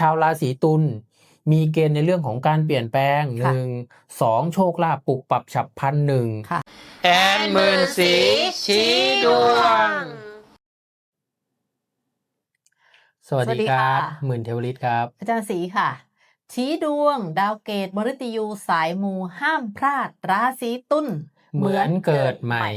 ชาวราศีตุลมีเกณฑ์ในเรื่องของการเปลี่ยนแปลงหค่ะนึ่งสองโชคลาภปลุกปรับฉับพลันหนึ่งค่ะแอนหมื่นสีชี้ดวง สวัสสวัสดีดีครับค่ะหมื่นเทวฤทธิ์ครับ อาจารย์ศรีค่ะ ชี้ดวง ดาวเกตมฤตยูสายมูห้ามพลาดราศีตุลเหมือนเกิดใหม่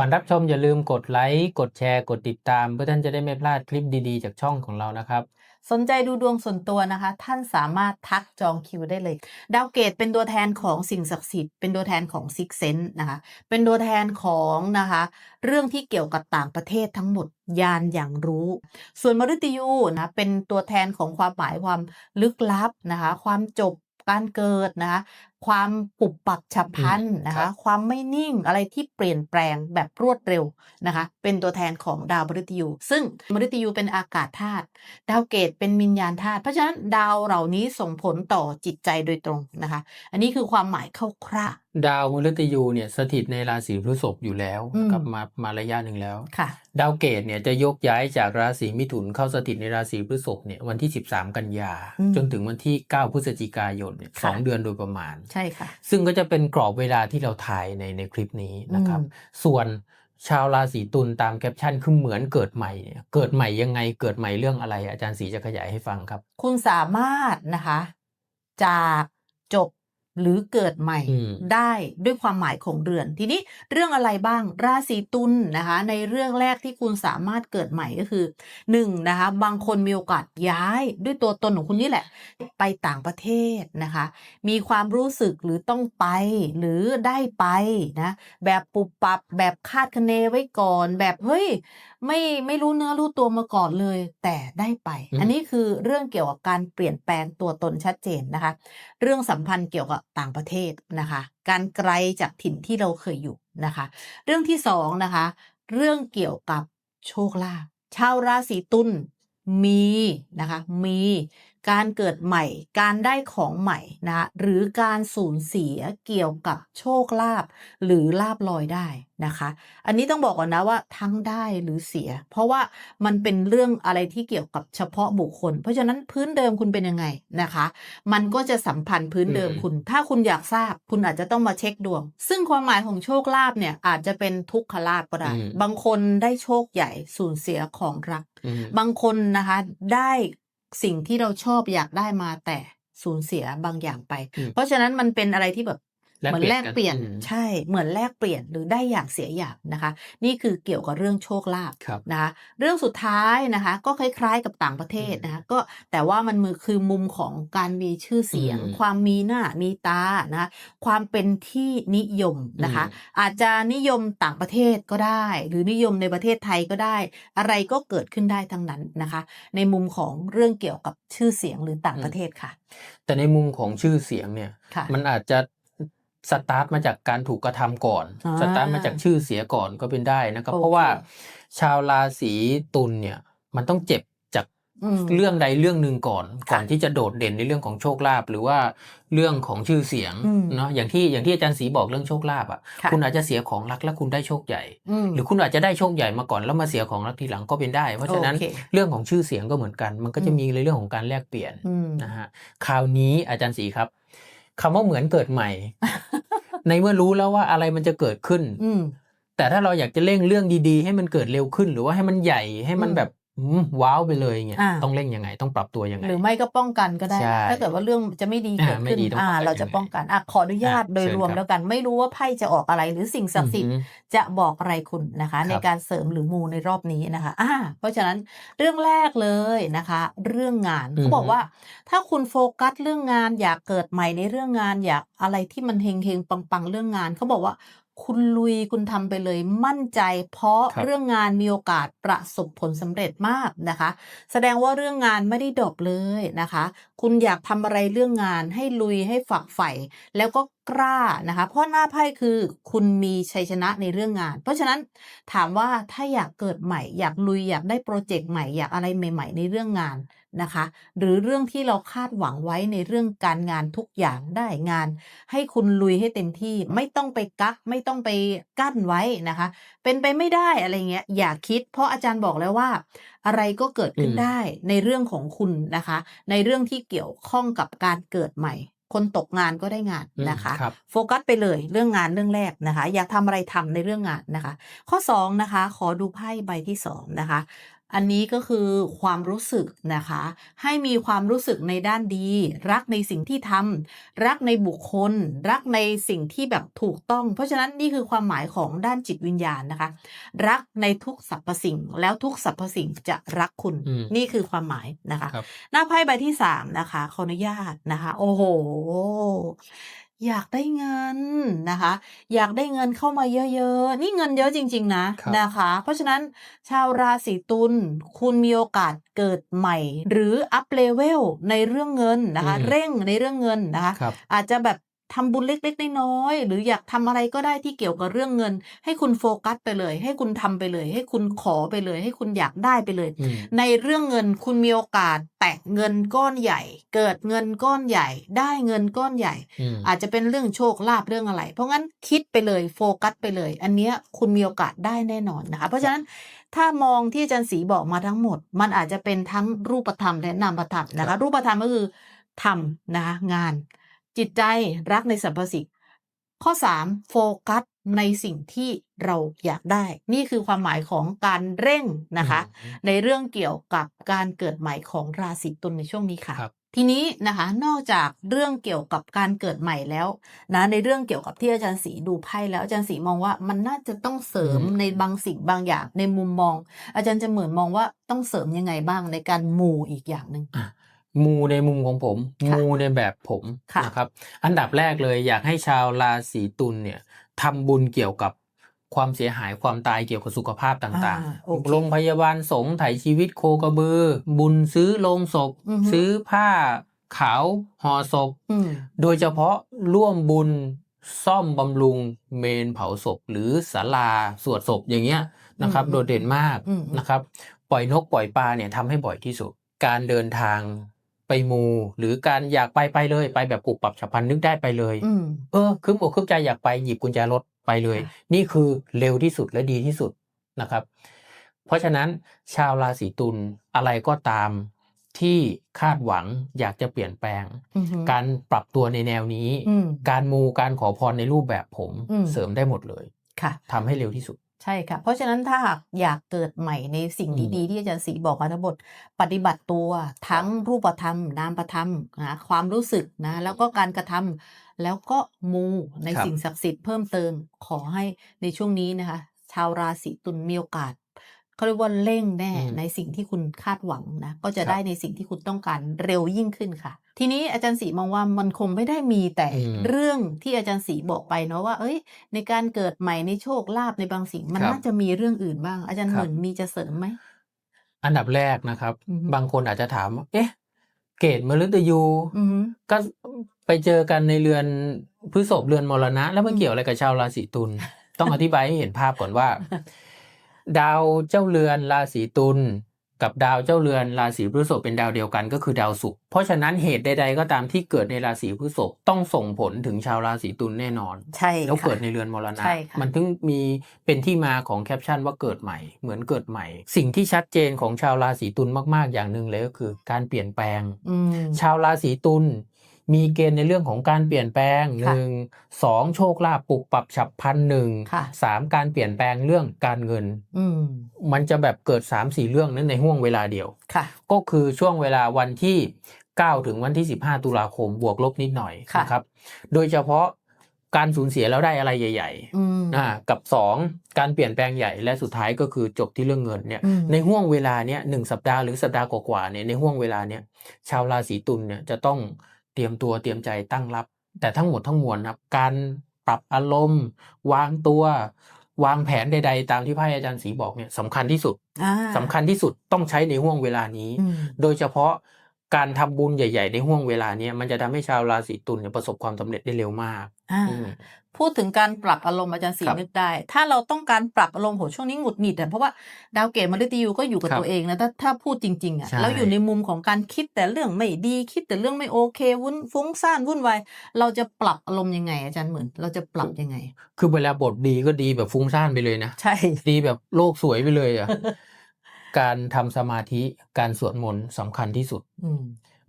ก่อนรับชมอย่าลืมกดไลค์กดแชร์กดติดตาม เพื่อท่านจะได้ไม่พลาดคลิปดีๆ จากช่องของเรานะครับ สนใจดูดวงส่วนตัวนะคะ ท่านสามารถทักจองคิวได้เลย ดาวเกตเป็นตัวแทนของสิ่งศักดิ์สิทธิ์เป็นตัวแทนของซิกเซนนะคะ เป็นตัวแทนของนะคะ เรื่องที่เกี่ยวกับต่างประเทศทั้งหมดยานอย่างรู้ ส่วนมฤตยูนะเป็นตัวแทนของความหมายความลึกลับนะคะ ความจบการเกิดนะคะความปุบปับฉับพลันนะครัคะบความไม่นิ่งอะไรที่เปลี่ยนแปลงแบบรวดเร็วนะคะ เป็นตัวแทนของดาวมฤตยูซึ่งมฤตยูเป็นอากาศธาตุดาวเกตเป็นวิญญาณธาตุเพราะฉะนั้นดาวเหล่านี้ส่งผลต่อจิตใจโดยตรงนะคะ อันนี้คือความหมายคร่าวดาวมฤตยูเนี่ยสถิตในราศีพฤษภอยู่แล้วอืมนะครับมามาระยะหนึ่งแล้วๆค่ะดาวเกตเนี่ยจะยกย้ายจากราศีมิถุนเข้าสถิตในราศีพฤษภเนี่ยวันที่ 13 กันยาอืมจนถึงวันที่ 9 พฤศจิกายนเนี่ยค่ะสองเดือนโดยประมาณใช่ค่ะ ซึ่งก็จะเป็นกรอบเวลาที่เราถ่ายในในคลิปนี้นะครับอืมส่วนชาวราศีตุลตามแคปชั่นคือเหมือนเกิดใหม่เนี่ยเกิดใหม่ยังไงเกิดใหม่เรื่องอะไร อาจารย์ศรีจะขยายให้ฟังครับ คุณสามารถนะคะ จากจบ หรือเกิดใหม่อืมได้ด้วยความหมายของเรือน ทีนี้เรื่องอะไรบ้างราศีตุลนะคะ ในเรื่องแรกที่คุณสามารถเกิดใหม่ก็คือหนึ่งนะคะ บางคนมีโอกาสย้ายด้วยตัวตนของคุณนี่แหละ ไปต่างประเทศนะคะ มีความรู้สึกหรือต้องไป หรือได้ไปนะแบบปุบปับแบบคาดคะเนไว้ก่อน แบบเฮ้ยไม่ไม่รู้เนื้อรู้ตัวมาก่อนเลย แต่ได้ไปอืมอันนี้คือเรื่องเกี่ยวกับการเปลี่ยนแปลงตัวตนชัดเจนนะคะ เรื่องสัมพันธ์เกี่ยวกับต่างประเทศนะคะ การไกลจากถิ่นที่เราเคยอยู่นะคะ เรื่องที่สองนะคะ เรื่องเกี่ยวกับโชคลาภชาวราศีตุลมีนะคะ มีการเกิดใหม่ การได้ของใหม่นะคะหรือการสูญเสียเกี่ยวกับโชคลาภหรือลาบลอยได้นะคะ อันนี้ต้องบอกก่อนนะว่าทั้งได้หรือเสีย เพราะว่ามันเป็นเรื่องอะไรที่เกี่ยวกับเฉพาะบุคคล เพราะฉะนั้นพื้นเดิมคุณเป็นยังไงนะคะ มันก็จะสัมพันธ์พื้นเดิมอืมคุณ ถ้าคุณอยากทราบ คุณอาจจะต้องมาเช็คดวง ซึ่งความหมายของโชคลาภเนี่ยอาจจะเป็นทุกขลาภก็ได้อืมบางคนได้โชคใหญ่สูญเสียของรักอืมบางคนนะคะได้ สิ่งที่เราชอบอยากได้มาแต่สูญเสียบางอย่างไปอืมเพราะฉะนั้นมันเป็นอะไรที่แบบแลก เหมือนแลกเปลี่ยนอืมใช่เหมือนแลกเปลี่ยนหรือได้อย่างเสียอย่างนะคะ นี่คือเกี่ยวกับเรื่องโชคลาภครับนะคะเรื่องสุดท้ายนะคะ ก็คล้ายๆกับต่างประเทศนะคะก็แต่ว่ามันมือคือมุมของการมีชื่อเสียงอืมความมีหน้ามีตานะคะความเป็นที่นิยมนะคะอืมอาจจะนิยมต่างประเทศก็ได้ หรือนิยมในประเทศไทยก็ได้ อะไรก็เกิดขึ้นได้ทั้งนั้นนะคะ ในมุมของเรื่องเกี่ยวกับชื่อเสียงหรือต่างประเทศค่ะ แต่ในมุมของชื่อเสียงเนี่ยค่ะมันอาจจะ สตาร์ทมาจากการถูกกระทำก่อนอ่าสตาร์ทมาจากชื่อเสียก่อนก็เป็นได้นะครับโอเคเพราะว่าชาวราศีตุลเนี่ย มันต้องเจ็บจากอืมเรื่องใดเรื่องหนึ่งก่อนค่ะก่อนที่จะโดดเด่นในเรื่องของโชคลาภหรือว่าเรื่องของชื่อเสียงอืมเนาะอย่างที่อย่างที่อาจารย์ศรีบอกเรื่องโชคลาภอะค่ะคุณอาจจะเสียของรักแล้วคุณได้โชคใหญ่อืมหรือคุณอาจจะได้โชคใหญ่มาก่อนแล้วมาเสียของรักทีหลังก็เป็นได้ เพราะฉะนั้นโอเคเรื่องของชื่อเสียงก็เหมือนกัน มันก็จะอืมมีในเรื่องของการแลกเปลี่ยนอืมนะฮะคราวนี้อาจารย์ศรีครับ คำว่าเหมือนเกิดใหม่ ในเมื่อรู้แล้วว่าอะไรมันจะเกิดขึ้น อืมแต่ถ้าเราอยากจะเร่งเรื่องดีๆ ให้มันเกิดเร็วขึ้น หรือว่าให้มันใหญ่ให้มันอืมแบบอืม ว้าวไปเลยเงี้ยอ่าต้องเร่งยังไงต้องปรับตัวยังไง หรือไม่ก็ป้องกันก็ได้ใช่ถ้าเกิดว่าเรื่องจะไม่ดีอ่าเกิดไม่ขึ้นดีต้องอ่าป้องกันเราจะป้องกันอะขออนุญาตอะโดยเชิญรวมครับแล้วกัน ไม่รู้ว่าไพ่จะออกอะไร หรือสิ่งศักดิ์สิทธิ์อือหือจะบอกอะไรคุณนะคะครับในการเสริมหรือมูในรอบนี้นะคะอ่าเพราะฉะนั้นเรื่องแรกเลยนะคะ เรื่องงานเขาบอกว่า ถ้าคุณโฟกัสเรื่องงานอยากเกิดใหม่ในเรื่องงานอยากอะไรที่มันเฮงเฮงปังปังๆเรื่องงานเขาบอกว่า คุณลุยคุณทำไปเลยมั่นใจ เพราะครับเรื่องงานมีโอกาสประสบผลสำเร็จมากนะคะ แสดงว่าเรื่องงานไม่ได้ดรอปเลยนะคะ คุณอยากทำอะไรเรื่องงานให้ลุยให้ฝักใฝ่แล้วก็กล้านะคะ เพราะหน้าไพ่คือคุณมีชัยชนะในเรื่องงาน เพราะฉะนั้นถามว่าถ้าอยากเกิดใหม่ อยากลุยอยากได้โปรเจกต์ใหม่อยากอะไรใหม่ ๆ ในเรื่องงาน นะคะ หรือเรื่องที่เราคาดหวังไว้ในเรื่องการงานทุกอย่างได้งาน ให้คุณลุยให้เต็มที่ไม่ต้องไปกัก ไม่ต้องไปกั้นไว้นะคะ เป็นไปไม่ได้อะไรเงี้ยอย่าคิด เพราะอาจารย์บอกแล้วว่า อะไรก็เกิดขึ้นอืมได้ในเรื่องของคุณนะคะ ในเรื่องที่เกี่ยวข้องกับการเกิดใหม่ คนตกงานก็ได้งานอืมนะคะครับโฟกัสไปเลยเรื่องงานเรื่องแรกนะคะ อยากทำอะไรทำในเรื่องงานนะคะ ข้อ2นะคะ ขอดูไพ่ใบที่2นะคะ อันนี้ก็คือความรู้สึกนะคะ ให้มีความรู้สึกในด้านดี รักในสิ่งที่ทำรักในบุคคล รักในสิ่งที่แบบถูกต้อง เพราะฉะนั้นนี่คือความหมายของด้านจิตวิญญาณนะคะ รักในทุกสรรพสิ่ง แล้วทุกสรรพสิ่งจะรักคุณอืมนี่คือความหมายนะคะครับหน้าไพ่ใบที่สามนะคะขออนุญาตนะคะ โอ้โห อยากได้เงินนะคะ อยากได้เงินเข้ามาเยอะๆ นี่เงินเยอะจริง ๆ นะครับนะคะ เพราะฉะนั้นชาวราศีตุลคุณมีโอกาสเกิดใหม่ หรืออัพเลเวลในเรื่องเงินนะคะอืมเร่งในเรื่องเงินนะคะครับอาจจะแบบ ทำบุญเล็กๆน้อยๆหรืออยากทำอะไรก็ได้ที่เกี่ยวกับเรื่องเงิน ให้คุณโฟกัสไปเลย ให้คุณทำไปเลย ให้คุณขอไปเลย ให้คุณอยากได้ไปเลยอืมในเรื่องเงินคุณมีโอกาสแตะเงินก้อนใหญ่ เกิดเงินก้อนใหญ่ ได้เงินก้อนใหญ่อืมอาจจะเป็นเรื่องโชคลาภเรื่องอะไร เพราะงั้นคิดไปเลยโฟกัสไปเลย อันเนี้ยคุณมีโอกาสได้แน่นอนนะคะเพราะฉะนั้นถ้ามองที่อาจารย์ศรีบอกมาทั้งหมด มันอาจจะเป็นทั้งรูปธรรมและนามธรรมนะครัคะบรูปธรรมก็คือทำนะคะงาน จิตใจรักในสรรพสิ่งข้อ 3 โฟกัสในสิ่งที่เราอยากได้ นี่คือความหมายของการเร่งนะคะอืมในเรื่องเกี่ยวกับการเกิดใหม่ของราศีตุลในช่วงนี้ค่ะครับทีนี้นะคะนอกจากเรื่องเกี่ยวกับการเกิดใหม่แล้วนะในเรื่องเกี่ยวกับที่อาจารย์ศรีดูไพ่แล้วอาจารย์ศรีมองว่ามันน่าจะต้องเสริมอืมในบางสิ่งบางอย่างในมุมมอง อาจารย์จะเหมือนมองว่าต้องเสริมยังไงบ้างในการมูอีกอย่างหนึ่งอะ มูในมุมของผม ค่ะมูในแบบผมค่ะนะครับ อันดับแรกเลยอยากให้ชาวราศีตุลเนี่ยทำบุญเกี่ยวกับความเสียหายความตายเกี่ยวกับสุขภาพต่างอ่าโอเคๆโรงพยาบาลสงฆ์ไถ่ชีวิตโคกระบือ บุญซื้อโลงศพ อือฮึ ซื้อผ้าขาวห่อศพ อืม โดยเฉพาะร่วมบุญซ่อมบำรุงเมนเผาศพ หรือศาลาสวดศพอย่างเงี้ยนะครับ อืมโดดเด่นมากอืม นะครับ ปล่อยนกปล่อยปลาเนี่ยทำให้บ่อยที่สุด การเดินทาง ไปมูหรือการอยากไปไปเลยไปแบบปรับปรับฉับพลันนึกได้ไปเลยอืมเออคืบอกคืบใจอยากไปหยิบกุญแจรถไปเลยค่ะนี่คือเร็วที่สุดและดีที่สุดนะครับ เพราะฉะนั้นชาวราศีตุลอะไรก็ตามที่คาดหวังอยากจะเปลี่ยนแปลงอือฮึการปรับตัวในแนวนี้อืมการมูการขอพรในรูปแบบผมอืมเสริมได้หมดเลยค่ะทำให้เร็วที่สุด ใช่ค่ะ เพราะฉะนั้นถ้าหากอยากเกิดใหม่ในสิ่งอืม ดีๆที่อาจารย์ศรีบอกมาทั้งหมดปฏิบัติตัวทั้งรูปธรรม นามธรรมนะความรู้สึกนะแล้วก็การกระทำแล้วก็มูในครับ สิ่งศักดิ์สิทธิ์เพิ่มเติมขอให้ในช่วงนี้นะคะ ชาวราศีตุลมีโอกาส เขาเรียกว่าเร่งแน่อืมในสิ่งที่คุณคาดหวังนะก็จะครับได้ในสิ่งที่คุณต้องการเร็วยิ่งขึ้นค่ะ ทีนี้อาจารย์ศรีมองว่ามันคงไม่ได้มีแต่อืมเรื่องที่อาจารย์ศรีบอกไปเนาะว่า เอ้ย ในการเกิดใหม่ในโชคลาภในบางสิ่ง มันครับน่าจะมีเรื่องอื่นบ้าง อาจารย์คเหรับมือนมีจะเสริมไหมอันดับแรกนะครับอือฮึบางคนอาจจะถามว่าเอ๊ะเกตมฤตยูอือฮึก็ไปเจอกันในเรือนพฤษภเรือนมรณะ แล้วมันอืมเกี่ยวอะไรกับชาวราศีตุลต้องอธิบายให้เห็นภาพก่อนว่า ดาวเจ้าเรือนราศีตุลกับดาวเจ้าเรือนราศีพฤษภเป็นดาวเดียวกันก็คือดาวศุกร์เพราะฉะนั้นเหตุใดๆก็ตามที่เกิดในราศีพฤษภต้องส่งผลถึงชาวราศีตุลแน่นอน ใช่แล้วค่ะเกิดในเรือนมรณะใช่ค่ะมันถึงมีเป็นที่มาของแคปชั่นว่าเกิดใหม่ เหมือนเกิดใหม่ สิ่งที่ชัดเจนของชาวราศีตุลมากๆอย่างหนึ่งเลยก็คือ การเปลี่ยนแปลงอืมชาวราศีตุล มีเกณฑ์ในเรื่องของการเปลี่ยนแปลงหค่ะนึ่งสองโชคลาภปลุกปรับฉับพลันหนึ่งค่ะสามการเปลี่ยนแปลงเรื่องการเงินอืมมันจะแบบเกิด3ามสี่เรื่องนั้นในห่วงเวลาเดียวค่ะก็คือช่วงเวลาวันที่9ถึงวันที่15ตุลาคมบวกลบนิดหน่อยค่ะนะครับ โดยเฉพาะการสูญเสียแล้วได้อะไรใหญ่อืมๆอ่ากับ2การเปลี่ยนแปลงใหญ่และสุดท้ายก็คือจบที่เรื่องเงินเนี่ยอืมในห่วงเวลาเนี้ยหนึ่งสัปดาห์หรือสัปดาห์กว่าๆเนี่ยในห่วงเวลาเนี้ยชาวราศีตุลเนี่ยจะต้องเตรียมตัวเตรียมใจตั้งรับ แต่ทั้งหมดทั้งมวลครับการปรับอารมณ์ วางตัว วางแผนใด ๆ ตามที่ไพ่อาจารย์ศรีบอกเนี่ยสำคัญที่สุดอ่าสำคัญที่สุดต้องใช้ในห่วงเวลานี้อืมโดยเฉพาะ การทำบุญใหญ่ ๆ ในห่วงเวลาเนี้ยมันจะทำให้ชาวราศีตุลเนี่ยประสบความสำเร็จได้เร็วมากอ่าอืมพูดถึงการปรับอารมณ์อาจารย์ศรีครับนึกได้ ถ้าเราต้องการปรับอารมณ์โหช่วงนี้หงุดหงิดอะเพราะว่าดาวเกตมฤตยูก็อยู่กับครับตัวเองนะถ้าถ้าพูดจริงๆอะใช่แล้วอยู่ในมุมของการคิดแต่เรื่องไม่ดีคิดแต่เรื่องไม่โอเค วุ่นฟุ้งซ่านวุ่นวายเราจะปรับอารมณ์ยังไง อาจารย์เหมือนเราจะปรับยังไง คือเวลาบทดีก็ดีแบบฟุ้งซ่านไปเลยนะใช่ดีแบบโลกสวยไปเลยอะ การทำสมาธิการสวดมนต์สำคัญที่สุดอืม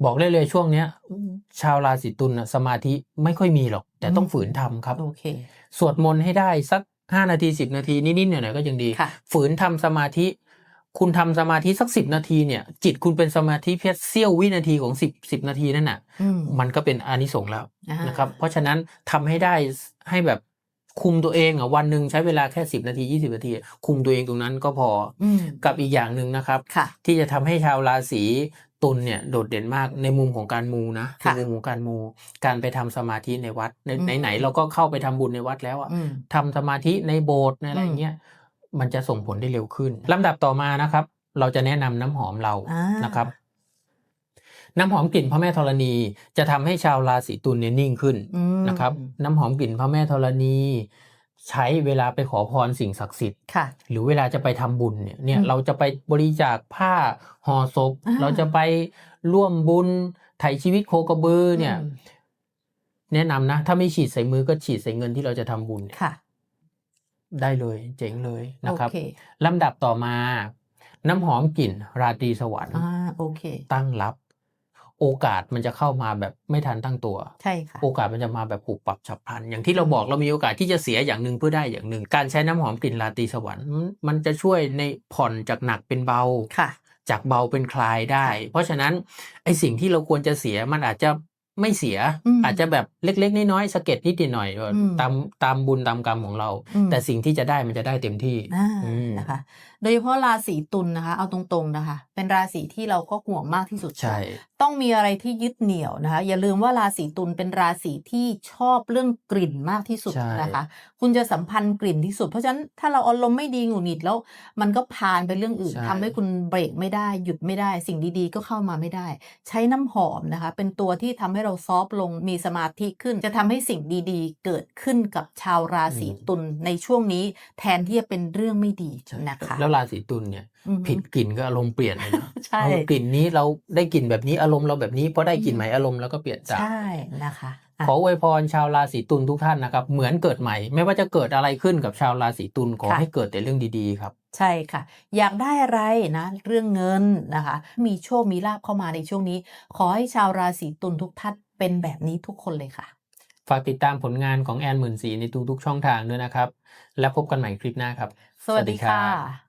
บอกได้เลยช่วงเนี้ย ชาวราศีตุลน่ะสมาธิไม่ค่อยมีหรอก แต่ต้องอืมฝืนทำครับโอเคสวดมนต์ให้ได้สักห้านาทีสิบนาทีนิดๆหน่อยๆก็ยังดีค่ะฝืนทำสมาธิ คุณทำสมาธิสักสิบนาทีเนี่ย จิตคุณเป็นสมาธิเพียงเสี้ยววินาทีของสิบสิบนาทีนั่นน่ะอืมมันก็เป็นอานิสงส์แล้วอ่านะครับ เพราะฉะนั้นทำให้ได้ให้แบบ คุมตัวเองอะวันหนึ่งใช้เวลาแค่สิบนาทียี่สิบนาที คุมตัวเองตรงนั้นก็พออืมกับอีกอย่างหนึ่งนะครับค่ะที่จะทำให้ชาวราศีตุลเนี่ยโดดเด่นมากในมุมของการมูนะในค่ะมุมของการมู การไปทำสมาธิในวัดในอืมไหนๆเราก็เข้าไปทำบุญในวัดแล้วอะอืมทำสมาธิในโบสถ์ในอะไรอย่างเงี้ยมันจะส่งผลได้เร็วขึ้นลำดับต่อมานะครับ เราจะแนะนำน้ำหอมเราอ่านนะครับ น้ำหอมกลิ่นพระแม่ธรณี จะทำให้ชาวราศีตุลเนี่ยนิ่งขึ้นอืมนะครับ น้ำหอมกลิ่นพระแม่ธรณี ใช้เวลาไปขอพรสิ่งศักดิ์สิทธิ์ค่ะหรือเวลาจะไปทำบุญเนี่ยเนี่ยอืมเราจะไปบริจาคผ้าห่อศพอ่าเราจะไปร่วมบุญไถ่ชีวิตโคกระบือเนี่ยอืมแนะนำนะ ถ้าไม่ฉีดใส่มือก็ฉีดใส่เงินที่เราจะทำบุญเนี่ยค่ะ ได้เลย เจ๋งเลยโอนะครับเคลำดับต่อมา น้ำหอมกลิ่น ราตรีสวรรค์อ่าโอเคตั้งรับ โอกาสมันจะเข้ามาแบบไม่ทันตั้งตัว ใช่ค่ะ โอกาสมันจะมาแบบผูกปรับฉับพลัน อย่างที่เราบอกเรามีโอกาสที่จะเสียอย่างหนึ่งเพื่อได้อย่างหนึ่ง การใช้น้ำหอมกลิ่นราตรีสวรรค์มันมันจะช่วยในผ่อนจากหนักเป็นเบาค่ะ จากเบาเป็นคลายได้ เพราะฉะนั้นไอสิ่งที่เราควรจะเสียมันอาจจะไม่เสียอืมอาจจะแบบเล็ก ๆ น้อยๆสะเก็ดนิดหน่อยๆอืมตามตามบุญตามกรรมของเราอืมแต่สิ่งที่จะได้มันจะได้เต็มที่อ่าอืมนะคะโดยเฉพาะราศีตุลนะคะ เอาตรงๆนะคะ เป็นราศีที่เราก็ห่วงมากที่สุด ใช่ ต้องมีอะไรที่ยึดเหนี่ยวนะคะ อย่าลืมว่าราศีตุลเป็นราศีที่ชอบเรื่องกลิ่นมากที่สุดใช่นะคะ คุณจะสัมพันธ์กลิ่นที่สุด เพราะฉะนั้นถ้าเราอารมณ์ไม่ดีหงุดหงิดแล้ว มันก็พานไปเรื่องอื่นใช่ทำให้คุณเบรกไม่ได้ หยุดไม่ได้ สิ่งดีๆ ก็เข้ามาไม่ได้ ใช้น้ำหอมนะคะ เป็นตัวที่ทำให้เราซอฟต์ลง มีสมาธิขึ้น จะทำให้สิ่งดีๆ เกิดขึ้นกับชาวราศีตุลในช่วงนี้ แทนที่จะเป็นเรื่องไม่ดีนะคะแล้วราศีตุลเนี่ยอือฮึผิดกลิ่นก็อารมณ์เปลี่ยนเลยนะใช่เอากลิ่นนี้เราได้กลิ่นแบบนี้อารมณ์เราแบบนี้พอได้กลิ่นใหม่อารมณ์เราก็เปลี่ยนจากใช่นะคะอะขออวยพรชาวราศีตุลทุกท่านนะครับ เหมือนเกิดใหม่ ไม่ว่าจะเกิดอะไรขึ้นกับชาวราศีตุลขอค่ะให้เกิดแต่เรื่องดีๆครับ ใช่ค่ะ อยากได้อะไรนะ เรื่องเงินนะคะ มีโชคมีลาบเข้ามาในช่วงนี้ ขอให้ชาวราศีตุลทุกท่านเป็นแบบนี้ทุกคนเลยค่ะ ฝากติดตามผลงานของแอนหมื่นสีในทุกๆช่องทางด้วยนะครับ และพบกันใหม่คลิปหน้าครับ สวัสดีค่ะ